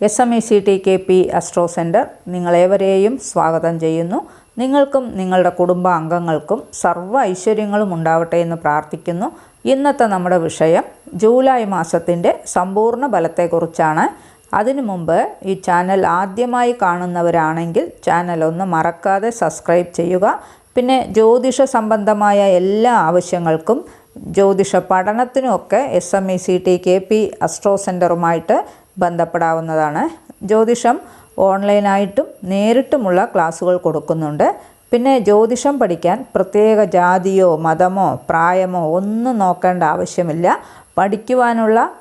S M E C T K P astro center നിങ്ങളേവരെയും സ്വാഗതം ചെയ്യുന്നു. നിങ്ങൾക്കും നിങ്ങളുടെ കുടുംബാംഗങ്ങൾക്കും സർവ ഐശ്വര്യങ്ങളും ഉണ്ടാവട്ടെ എന്ന് പ്രാർത്ഥിക്കുന്നു. ഇന്നത്തെ നമ്മുടെ വിഷയം ജൂലൈ മാസത്തിന്റെ സമ്പൂർണ ബലത്തെക്കുറിച്ചാണ് അതിനു മുമ്പ് ഈ ചാനൽ ആദ്യമായി കാണുന്നവരാണെങ്കിൽ ചാനൽ ഒന്ന് മറക്കാതെ സബ്സ്ക്രൈബ് ചെയ്യുക. പിന്നെ ജ്യോതിഷ സംബന്ധമായ എല്ലാ ആവശ്യങ്ങൾക്കും ജ്യോതിഷ പഠനത്തിനുമൊക്കെ S M E C T K P astro സെന്ററുമായിട്ട് ബന്ധപ്പെടാവുന്നതാണ്. ജ്യോതിഷം ഓൺലൈനായിട്ടും നേരിട്ടുമുള്ള ക്ലാസ്സുകൾ കൊടുക്കുന്നുണ്ട്. പിന്നെ ജ്യോതിഷം പഠിക്കാൻ പ്രത്യേക ജാതിയോ മതമോ പ്രായമോ ഒന്നും നോക്കേണ്ട ആവശ്യമില്ല. പഠിക്കുവാനുള്ള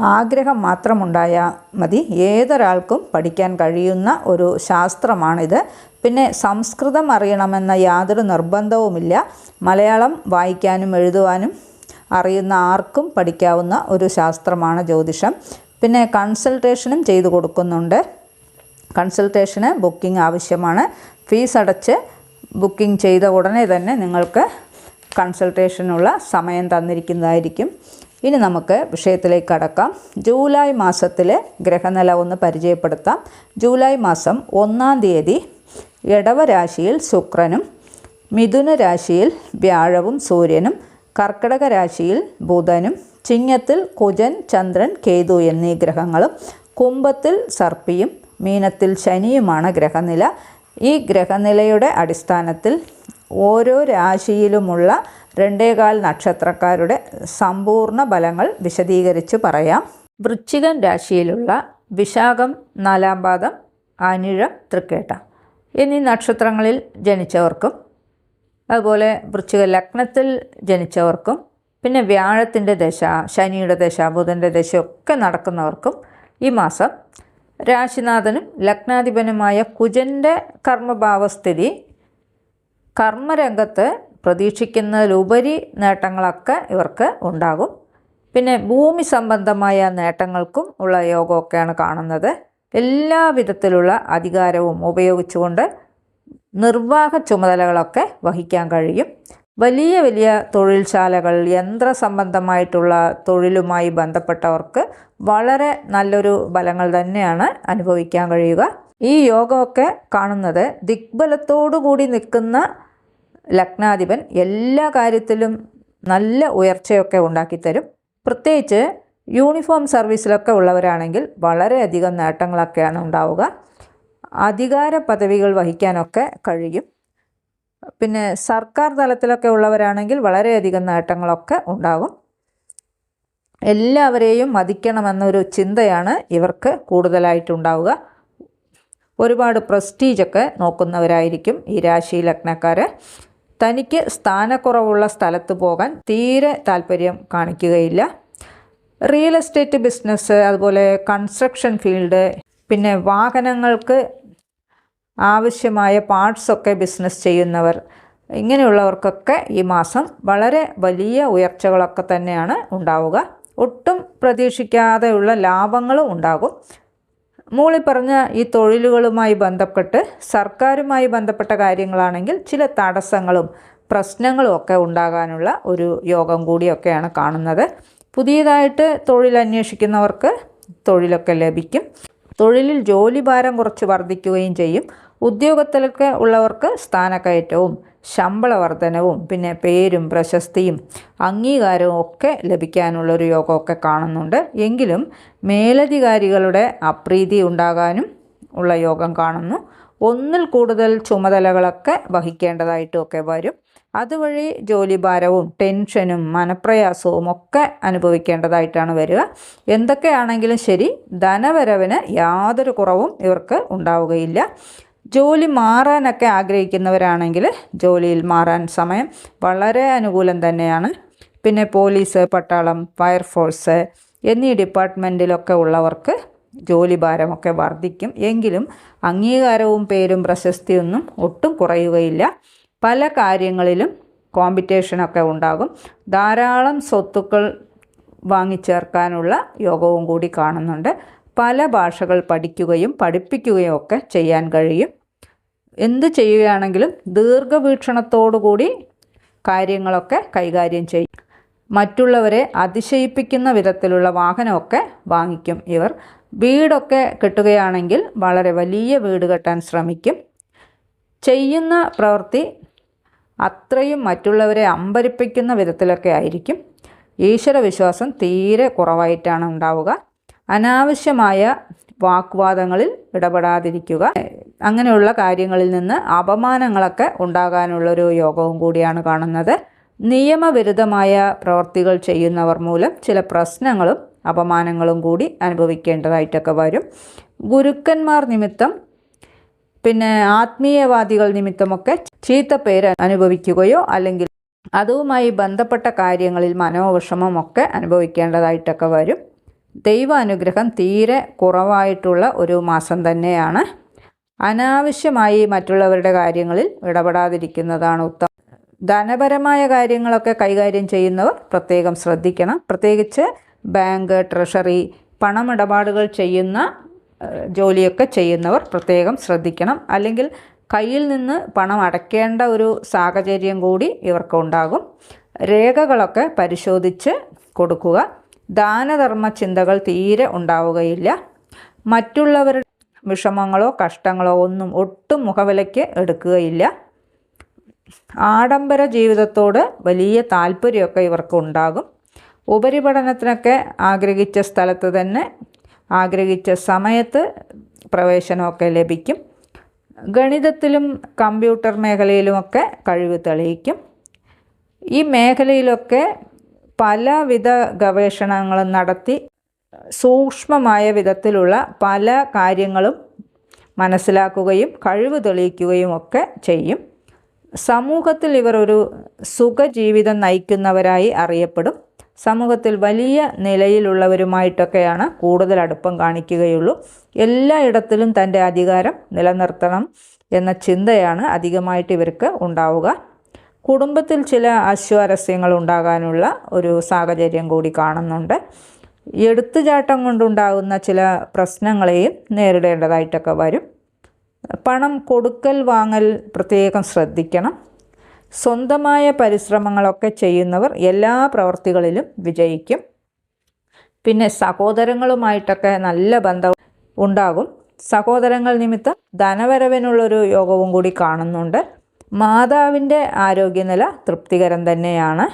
ആഗ്രഹം മാത്രമുണ്ടായാൽ മതി. ഏതൊരാൾക്കും പഠിക്കാൻ കഴിയുന്ന ഒരു ശാസ്ത്രമാണിത്. പിന്നെ സംസ്കൃതം അറിയണമെന്ന യാതൊരു നിർബന്ധവുമില്ല. മലയാളം വായിക്കാനും എഴുതുവാനും അറിയുന്ന ആർക്കും പഠിക്കാവുന്ന ഒരു ശാസ്ത്രമാണ് ജ്യോതിഷം. പിന്നെ കൺസൾട്ടേഷനും ചെയ്തു കൊടുക്കുന്നുണ്ട്. കൺസൾട്ടേഷന് ബുക്കിംഗ് ആവശ്യമാണ്. ഫീസ് അടച്ച് ബുക്കിംഗ് ചെയ്ത ഉടനെ തന്നെ നിങ്ങൾക്ക് കൺസൾട്ടേഷനുള്ള സമയം തന്നിരിക്കുന്നതായിരിക്കും. ഇനി നമുക്ക് വിഷയത്തിലേക്ക് കടക്കാം. ജൂലൈ മാസത്തിലെ ഗ്രഹനില ഒന്ന് പരിചയപ്പെടുത്താം. ജൂലൈ മാസം ഒന്നാം തീയതി ഇടവരാശിയിൽ ശുക്രനും മിഥുന രാശിയിൽ വ്യാഴവും സൂര്യനും കർക്കിടക രാശിയിൽ ബുധനും ചിങ്ങത്തിൽ കുജൻ ചന്ദ്രൻ കേതു എന്നീ ഗ്രഹങ്ങളും കുംഭത്തിൽ സർപ്പിയും മീനത്തിൽ ശനിയുമാണ് ഗ്രഹനില. ഈ ഗ്രഹനിലയുടെ അടിസ്ഥാനത്തിൽ ഓരോ രാശിയിലുമുള്ള രണ്ടേകാൽ നക്ഷത്രക്കാരുടെ സമ്പൂർണ ഫലങ്ങൾ വിശദീകരിച്ച് പറയാം. വൃശ്ചികൻ രാശിയിലുള്ള വിശാഖം നാലാം പാദം അനിഴം തൃക്കേട്ട എന്നീ നക്ഷത്രങ്ങളിൽ ജനിച്ചവർക്കും അതുപോലെ വൃശ്ചിക ലഗ്നത്തിൽ ജനിച്ചവർക്കും പിന്നെ വ്യാഴത്തിന്റെ ദശ ശനിയുടെ ദശ ബുധന്റെ ദശയൊക്കെ നടക്കുന്നവർക്കും ഈ മാസം രാശിനാഥനും ലഗ്നാധിപനുമായ കുജന്റെ കർമ്മഭാവസ്ഥിതി കർമ്മരംഗത്ത് പ്രതീക്ഷിക്കുന്നതിലുപരി നേട്ടങ്ങളൊക്കെ ഇവർക്ക് ഉണ്ടാകും. പിന്നെ ഭൂമി സംബന്ധമായ നേട്ടങ്ങൾക്കും ഉള്ള യോഗമൊക്കെയാണ് കാണുന്നത്. എല്ലാ വിധത്തിലുള്ള അധികാരവും ഉപയോഗിച്ചുകൊണ്ട് നിർവാഹ ചുമതലകളൊക്കെ വഹിക്കാൻ കഴിയും. വലിയ വലിയ തൊഴിൽശാലകൾ യന്ത്ര സംബന്ധമായിട്ടുള്ള തൊഴിലുമായി ബന്ധപ്പെട്ടവർക്ക് വളരെ നല്ലൊരു ഫലങ്ങൾ തന്നെയാണ് അനുഭവിക്കാൻ കഴിയുക. ഈ യോഗമൊക്കെ കാണുന്നത് ദിഗ്ബലത്തോടു കൂടി നിൽക്കുന്ന ലഗ്നാധിപൻ എല്ലാ കാര്യത്തിലും നല്ല ഉയർച്ചയൊക്കെ ഉണ്ടാക്കിത്തരും. പ്രത്യേകിച്ച് യൂണിഫോം സർവീസിലൊക്കെ ഉള്ളവരാണെങ്കിൽ വളരെയധികം നേട്ടങ്ങളൊക്കെയാണ് ഉണ്ടാവുക. അധികാര പദവികൾ വഹിക്കാനൊക്കെ കഴിയും. പിന്നെ സർക്കാർ തലത്തിലൊക്കെ ഉള്ളവരാണെങ്കിൽ വളരെയധികം നേട്ടങ്ങളൊക്കെ ഉണ്ടാകും. എല്ലാവരെയും മതിക്കണമെന്നൊരു ചിന്തയാണ് ഇവർക്ക് കൂടുതലായിട്ടുണ്ടാവുക. ഒരുപാട് പ്രസ്റ്റീജൊക്കെ നോക്കുന്നവരായിരിക്കും ഈ രാശി ലഗ്നക്കാർ തനിക്ക് സ്ഥാനക്കുറവുള്ള സ്ഥലത്ത് പോകാൻ തീരെ താല്പര്യം കാണിക്കുകയില്ല. റിയൽ എസ്റ്റേറ്റ് ബിസിനസ് അതുപോലെ കൺസ്ട്രക്ഷൻ ഫീൽഡ് പിന്നെ വാഹനങ്ങൾക്ക് ആവശ്യമായ പാർട്സൊക്കെ ബിസിനസ് ചെയ്യുന്നവർ. ഇങ്ങനെയുള്ളവർക്കൊക്കെ ഈ മാസം വളരെ വലിയ ഉയർച്ചകളൊക്കെ തന്നെയാണ് ഉണ്ടാവുക. ഒട്ടും പ്രതീക്ഷിക്കാതെയുള്ള ലാഭങ്ങളും ഉണ്ടാകും. മുകളിൽ പറഞ്ഞ ഈ തൊഴിലുകളുമായി ബന്ധപ്പെട്ട് സർക്കാരുമായി ബന്ധപ്പെട്ട കാര്യങ്ങളാണെങ്കിൽ ചില തടസ്സങ്ങളും പ്രശ്നങ്ങളും ഒക്കെ ഉണ്ടാകാനുള്ള ഒരു യോഗം കൂടിയൊക്കെയാണ് കാണുന്നത്. പുതിയതായിട്ട് തൊഴിൽ അന്വേഷിക്കുന്നവർക്ക് തൊഴിലൊക്കെ ലഭിക്കും. തൊഴിലിൽ ജോലിഭാരം കുറച്ച് വർദ്ധിക്കുകയും ചെയ്യും. ഉദ്യോഗത്തിലൊക്കെ ഉള്ളവർക്ക് സ്ഥാനക്കയറ്റവും ശമ്പള വർധനവും പിന്നെ പേരും പ്രശസ്തിയും അംഗീകാരവും ഒക്കെ ലഭിക്കാനുള്ളൊരു യോഗമൊക്കെ കാണുന്നുണ്ട്. എങ്കിലും മേലധികാരികളുടെ അപ്രീതി ഉണ്ടാകാനും ഉള്ള യോഗം കാണുന്നു. ഒന്നിൽ കൂടുതൽ ചുമതലകളൊക്കെ വഹിക്കേണ്ടതായിട്ടുമൊക്കെ വരും. അതുവഴി ജോലിഭാരവും ടെൻഷനും മനപ്രയാസവും ഒക്കെ അനുഭവിക്കേണ്ടതായിട്ടാണ് വരിക. എന്തൊക്കെയാണെങ്കിലും ശരി ധനവരവിന് യാതൊരു കുറവും ഇവർക്ക് ഉണ്ടാവുകയില്ല. ജോലി മാറാനൊക്കെ ആഗ്രഹിക്കുന്നവരാണെങ്കിൽ ജോലിയിൽ മാറാൻ സമയം വളരെ അനുകൂലം തന്നെയാണ്. പിന്നെ പോലീസ് പട്ടാളം ഫയർഫോഴ്സ് എന്നീ ഡിപ്പാർട്ട്മെന്റിലൊക്കെ ഉള്ളവർക്ക് ജോലി ഭാരമൊക്കെ വർദ്ധിക്കും. എങ്കിലും അംഗീകാരവും പേരും പ്രശസ്തിയൊന്നും ഒട്ടും കുറയുകയില്ല. പല കാര്യങ്ങളിലും കോമ്പറ്റീഷനൊക്കെ ഉണ്ടാകും. ധാരാളം സ്വത്തുക്കൾ വാങ്ങിച്ചേർക്കാനുള്ള യോഗവും കൂടി കാണുന്നുണ്ട്. പല ഭാഷകൾ പഠിക്കുകയും പഠിപ്പിക്കുകയും ഒക്കെ ചെയ്യാൻ കഴിയും. എന്ത് ചെയ്യുകയാണെങ്കിലും ദീർഘവീക്ഷണത്തോടുകൂടി കാര്യങ്ങളൊക്കെ കൈകാര്യം ചെയ്യും. മറ്റുള്ളവരെ അതിശയിപ്പിക്കുന്ന വിധത്തിലുള്ള വാഹനമൊക്കെ വാങ്ങിക്കും ഇവർ. വീടൊക്കെ കെട്ടുകയാണെങ്കിൽ വളരെ വലിയ വീട് കെട്ടാൻ ശ്രമിക്കും. ചെയ്യുന്ന പ്രവൃത്തി അത്രയും മറ്റുള്ളവരെ അമ്പരിപ്പിക്കുന്ന വിധത്തിലൊക്കെ ആയിരിക്കും. ഈശ്വരവിശ്വാസം തീരെ കുറവായിട്ടാണ് ഉണ്ടാവുക. അനാവശ്യമായ വാഗ്വാദങ്ങളിൽ ഇടപെടാതിരിക്കുക. അങ്ങനെയുള്ള കാര്യങ്ങളിൽ നിന്ന് അപമാനങ്ങളൊക്കെ ഉണ്ടാകാനുള്ളൊരു യോഗവും കൂടിയാണ് കാണുന്നത്. നിയമവിരുദ്ധമായ പ്രവർത്തികൾ ചെയ്യുന്നവർ മൂലം ചില പ്രശ്നങ്ങളും അപമാനങ്ങളും കൂടി അനുഭവിക്കേണ്ടതായിട്ടൊക്കെ വരും. ഗുരുക്കന്മാർ നിമിത്തം പിന്നെ ആത്മീയവാദികൾ നിമിത്തമൊക്കെ ചീത്തപ്പേര് അനുഭവിക്കുകയോ അല്ലെങ്കിൽ അതുമായി ബന്ധപ്പെട്ട കാര്യങ്ങളിൽ മനോവിഷമമൊക്കെ അനുഭവിക്കേണ്ടതായിട്ടൊക്കെ വരും. ദൈവാനുഗ്രഹം തീരെ കുറവായിട്ടുള്ള ഒരു മാസം തന്നെയാണ്. അനാവശ്യമായി മറ്റുള്ളവരുടെ കാര്യങ്ങളിൽ ഇടപെടാതിരിക്കുന്നതാണ് ഉത്തമം. ധനപരമായ കാര്യങ്ങളൊക്കെ കൈകാര്യം ചെയ്യുന്നവർ പ്രത്യേകം ശ്രദ്ധിക്കണം. പ്രത്യേകിച്ച് ബാങ്ക് ട്രഷറി പണമിടപാടുകൾ ചെയ്യുന്ന ജോലിയൊക്കെ ചെയ്യുന്നവർ പ്രത്യേകം ശ്രദ്ധിക്കണം. അല്ലെങ്കിൽ കയ്യിൽ നിന്ന് പണം അടയ്ക്കേണ്ട ഒരു സാഹചര്യം കൂടി ഇവർക്ക് ഉണ്ടാകും രേഖകളൊക്കെ പരിശോധിച്ച് കൊടുക്കുക. ദാനധർമ്മ ചിന്തകൾ തീരെ ഉണ്ടാവുകയില്ല. മറ്റുള്ളവരുടെ വിഷമങ്ങളോ കഷ്ടങ്ങളോ ഒന്നും ഒട്ടും മുഖവിലയ്ക്ക് എടുക്കുകയില്ല. ആഡംബര ജീവിതത്തോട് വലിയ താല്പര്യമൊക്കെ ഇവർക്ക് ഉണ്ടാകും. ഉപരിപഠനത്തിനൊക്കെ ആഗ്രഹിച്ച സ്ഥലത്ത് തന്നെ ആഗ്രഹിച്ച സമയത്ത് പ്രവേശനമൊക്കെ ലഭിക്കും. ഗണിതത്തിലും കമ്പ്യൂട്ടർ മേഖലയിലുമൊക്കെ കഴിവ് തെളിയിക്കും. ഈ മേഖലയിലൊക്കെ പലവിധ ഗവേഷണങ്ങളും നടത്തി സൂക്ഷ്മമായ വിധത്തിലുള്ള പല കാര്യങ്ങളും മനസ്സിലാക്കുകയും കഴിവ് തെളിയിക്കുകയും ഒക്കെ ചെയ്യും. സമൂഹത്തിൽ ഇവർ ഒരു സുഖജീവിതം നയിക്കുന്നവരായി അറിയപ്പെടും. സമൂഹത്തിൽ വലിയ നിലയിലുള്ളവരുമായിട്ടൊക്കെയാണ് കൂടുതൽ അടുപ്പം കാണിക്കുകയുള്ളൂ. എല്ലായിടത്തിലും തന്റെ അധികാരം നിലനിർത്തണം എന്ന ചിന്തയാണ് അധികമായിട്ട് ഇവർക്ക് ഉണ്ടാവുക. കുടുംബത്തിൽ ചില അശ്വാരസ്യങ്ങൾ ഉണ്ടാകാനുള്ള ഒരു സാഹചര്യം കൂടി കാണുന്നുണ്ട്. എടുത്തുചാട്ടം കൊണ്ടുണ്ടാകുന്ന ചില പ്രശ്നങ്ങളെയും നേരിടേണ്ടതായിട്ടൊക്കെ വരും. പണം കൊടുക്കൽ വാങ്ങൽ പ്രത്യേകം ശ്രദ്ധിക്കണം. സ്വന്തമായ പരിശ്രമങ്ങളൊക്കെ ചെയ്യുന്നവർ എല്ലാ പ്രവർത്തികളിലും വിജയിക്കും. പിന്നെ സഹോദരങ്ങളുമായിട്ടൊക്കെ നല്ല ബന്ധം ഉണ്ടാകും. സഹോദരങ്ങൾ നിമിത്തം ധനവരവിനുള്ളൊരു യോഗവും കൂടി കാണുന്നുണ്ട്. മാതാവിന്റെ ആരോഗ്യനില തൃപ്തികരം തന്നെയാണ്.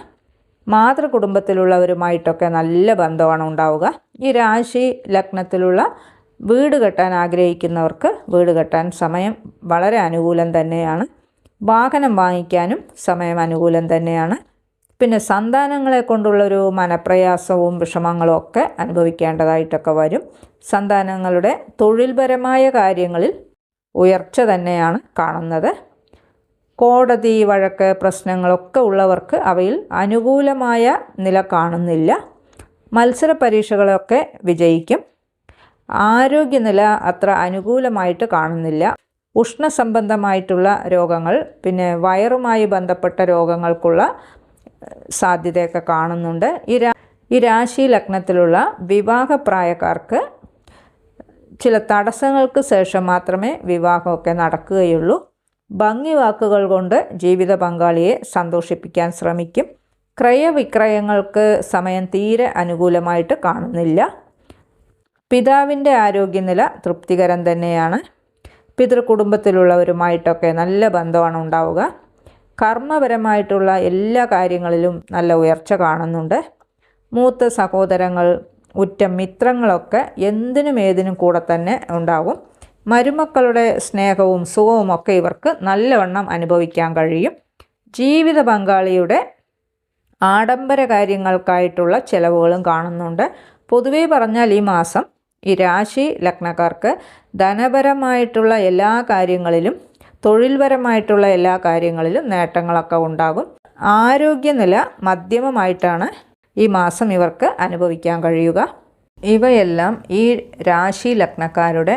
മാതൃകുടുംബത്തിലുള്ളവരുമായിട്ടൊക്കെ നല്ല ബന്ധമാണ് ഉണ്ടാവുക. ഈ രാശി ലഗ്നത്തിലുള്ള വീട് കെട്ടാൻ ആഗ്രഹിക്കുന്നവർക്ക് വീട് കെട്ടാൻ സമയം വളരെ അനുകൂലം തന്നെയാണ്. വാഹനം വാങ്ങിക്കാനും സമയം അനുകൂലം തന്നെയാണ്. പിന്നെ സന്താനങ്ങളെ കൊണ്ടുള്ളൊരു മനപ്രയാസവും വിഷമങ്ങളും ഒക്കെ അനുഭവിക്കേണ്ടതായിട്ടൊക്കെ വരും. സന്താനങ്ങളുടെ തൊഴിൽപരമായ കാര്യങ്ങളിൽ ഉയർച്ച തന്നെയാണ് കാണുന്നത്. കോടതി വഴക്ക് പ്രശ്നങ്ങളൊക്കെ ഉള്ളവർക്ക് അവയിൽ അനുകൂലമായ നില കാണുന്നില്ല. മത്സര പരീക്ഷകളൊക്കെ വിജയിക്കും. ആരോഗ്യനില അത്ര അനുകൂലമായിട്ട് കാണുന്നില്ല. ഉഷ്ണസംബന്ധമായിട്ടുള്ള രോഗങ്ങൾ പിന്നെ വയറുമായി ബന്ധപ്പെട്ട രോഗങ്ങൾക്കുള്ള സാധ്യതയൊക്കെ കാണുന്നുണ്ട്. ഈ ഈ രാശി ലഗ്നത്തിലുള്ള വിവാഹപ്രായക്കാർക്ക് ചില തടസ്സങ്ങൾക്ക് ശേഷം മാത്രമേ വിവാഹമൊക്കെ നടക്കുകയുള്ളൂ. ഭംഗി വാക്കുകൾ കൊണ്ട് ജീവിത പങ്കാളിയെ സന്തോഷിപ്പിക്കാൻ ശ്രമിക്കും. ക്രയവിക്രയങ്ങൾക്ക് സമയം തീരെ അനുകൂലമായിട്ട് കാണുന്നില്ല. പിതാവിന്റെ ആരോഗ്യനില തൃപ്തികരം തന്നെയാണ്. പിതൃകുടുംബത്തിലുള്ളവരുമായിട്ടൊക്കെ നല്ല ബന്ധമാണ് ഉണ്ടാവുക. കർമ്മപരമായിട്ടുള്ള എല്ലാ കാര്യങ്ങളിലും നല്ല ഉയർച്ച കാണുന്നുണ്ട്. മൂത്ത സഹോദരങ്ങൾ ഉറ്റ മിത്രങ്ങളൊക്കെ എന്തിനും ഏതിനും കൂടെ തന്നെ ഉണ്ടാകും മരുമക്കളുടെ സ്നേഹവും സുഖവും ഒക്കെ ഇവർക്ക് നല്ലവണ്ണം അനുഭവിക്കാൻ കഴിയും. ജീവിത പങ്കാളിയുടെ ആഡംബര കാര്യങ്ങൾക്കായിട്ടുള്ള ചിലവുകളും കാണുന്നുണ്ട്. പൊതുവേ പറഞ്ഞാൽ ഈ മാസം ഈ രാശി ലഗ്നക്കാർക്ക് ധനപരമായിട്ടുള്ള എല്ലാ കാര്യങ്ങളിലും തൊഴിൽപരമായിട്ടുള്ള എല്ലാ കാര്യങ്ങളിലും നേട്ടങ്ങളൊക്കെ ഉണ്ടാകും. ആരോഗ്യനില മധ്യമമായിട്ടാണ് ഈ മാസം ഇവർക്ക് അനുഭവിക്കാൻ കഴിയുക. ഇവയെല്ലാം ഈ രാശി ലഗ്നക്കാരുടെ